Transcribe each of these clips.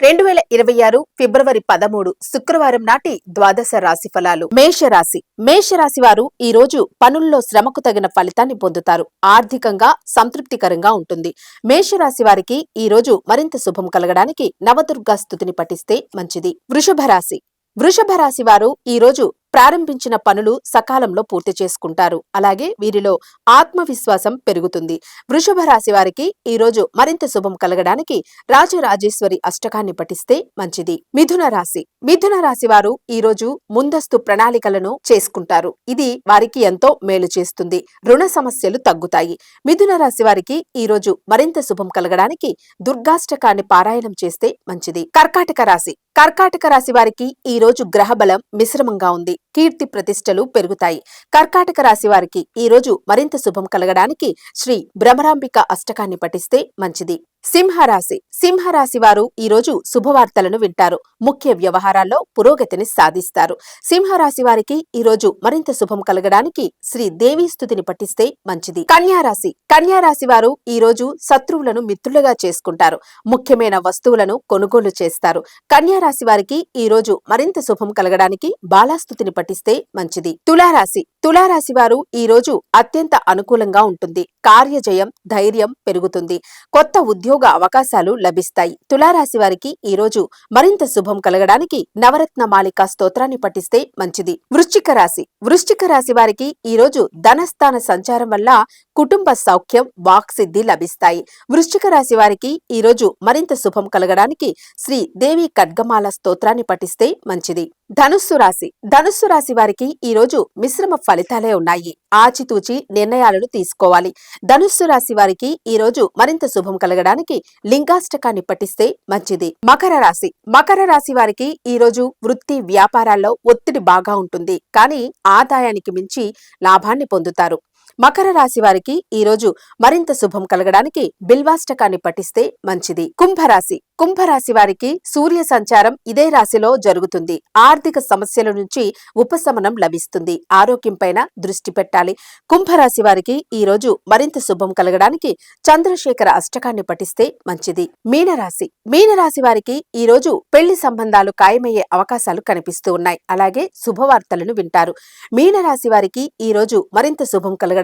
రెండు వేల ఇరవై ఆరు ఫిబ్రవరి పదమూడు శుక్రవారం నాటి ద్వాదశ రాశి ఫలాలు. మేషరాశి. మేషరాశి వారు ఈ రోజు పనుల్లో శ్రమకు తగిన ఫలితాన్ని పొందుతారు. ఆర్థికంగా సంతృప్తికరంగా ఉంటుంది. మేషరాశి వారికి ఈ రోజు మరింత శుభం కలగడానికి నవదుర్గా స్థుతిని పఠిస్తే మంచిది. వృషభ రాశి వృషభ రాశి వారు ఈ రోజు ప్రారంభించిన పనులు సకాలంలో పూర్తి చేసుకుంటారు. అలాగే వీరిలో ఆత్మవిశ్వాసం పెరుగుతుంది. వృషభ రాశి వారికి ఈ రోజు మరింత శుభం కలగడానికి రాజరాజేశ్వరి అష్టకాన్ని పఠిస్తే మంచిది. మిథున రాశి. మిథున రాశి వారు ఈ రోజు ముందస్తు ప్రణాళికలను చేసుకుంటారు. ఇది వారికి ఎంతో మేలు చేస్తుంది. రుణ సమస్యలు తగ్గుతాయి. మిథున రాశి వారికి ఈ రోజు మరింత శుభం కలగడానికి దుర్గాష్టకాన్ని పారాయణం చేస్తే మంచిది. కర్కాటక రాశి. కర్కాటక రాశి వారికి ఈ రోజు గ్రహబలం మిశ్రమంగా ఉంది. కీర్తి ప్రతిష్టలు పెరుగుతాయి. కర్కాటక రాశి వారికి ఈ రోజు మరింత శుభం కలగడానికి శ్రీ భ్రమరాంబిక అష్టకాన్ని పఠిస్తే మంచిది. సింహరాశి. సింహరాశి వారు ఈ రోజు శుభవార్తలను వింటారు. ముఖ్య వ్యవహారాల్లో పురోగతిని సాధిస్తారు. సింహరాశి వారికి ఈ రోజు మరింత శుభం కలగడానికి శ్రీ దేవీ స్థుతిని పఠిస్తే మంచిది. కన్యారాశి. కన్యారాశి వారు ఈ రోజు శత్రువులను మిత్రులుగా చేసుకుంటారు. ముఖ్యమైన వస్తువులను కొనుగోలు చేస్తారు. కన్యారాశి వారికి ఈ రోజు మరింత శుభం కలగడానికి బాలాస్థుతిని పఠిస్తే మంచిది. తులారాశి. తులారాశి వారు ఈ రోజు అత్యంత అనుకూలంగా ఉంటుంది. కార్యజయం ధైర్యం పెరుగుతుంది. కొత్త ఉద్యోగ అవకాశాలు లభిస్తాయి. తులారాశి వారికి ఈ రోజు మరింత శుభం కలగడానికి నవరత్న మాలిక స్తోత్రాన్ని పఠిస్తే మంచిది. వృశ్చిక రాశి. వృశ్చిక రాశి వారికి ఈ రోజు ధనస్థాన సంచారం వల్ల కుటుంబ సౌఖ్యం వాక్సిద్ధి లభిస్తాయి. వృశ్చిక రాశి వారికి ఈ రోజు మరింత శుభం కలగడానికి శ్రీ దేవి ఖడ్గమాల స్తోత్రాన్ని పఠిస్తే మంచిది. ధనుస్సు రాశి. ధనుస్సు రాశి వారికి ఈ రోజు మిశ్రమ ఫలితాలే ఉన్నాయి. ఆచితూచి నిర్ణయాలను తీసుకోవాలి. ధనుస్సు రాశి వారికి ఈ రోజు మరింత శుభం కలగడానికి లింగాష్టకాన్ని పఠిస్తే మంచిది. మకర రాశి. మకర రాశి వారికి ఈ రోజు వృత్తి వ్యాపారాల్లో ఒత్తిడి బాగా ఉంటుంది. కానీ ఆదాయానికి మించి లాభాన్ని పొందుతారు. మకర రాశి వారికి ఈ రోజు మరింత శుభం కలగడానికి బిల్వాష్టకాన్ని పఠిస్తే మంచిది. కుంభరాశి. కుంభరాశి వారికి సూర్య సంచారం ఇదే రాశిలో జరుగుతుంది. ఆర్థిక సమస్యల నుంచి ఉపశమనం లభిస్తుంది. ఆరోగ్యంపైన దృష్టి పెట్టాలి. కుంభరాశి వారికి ఈ రోజు మరింత శుభం కలగడానికి చంద్రశేఖర అష్టకాన్ని పఠిస్తే మంచిది. మీనరాశి. మీనరాశి వారికి ఈ రోజు పెళ్ళి సంబంధాలు ఖాయమయ్యే అవకాశాలు కనిపిస్తూ ఉన్నాయి. అలాగే శుభవార్తలను వింటారు. మీనరాశి వారికి ఈ రోజు మరింత శుభం కలగడానికి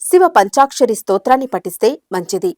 శివ పంచాక్షరి స్తోత్రాన్ని పఠిస్తే మంచిది.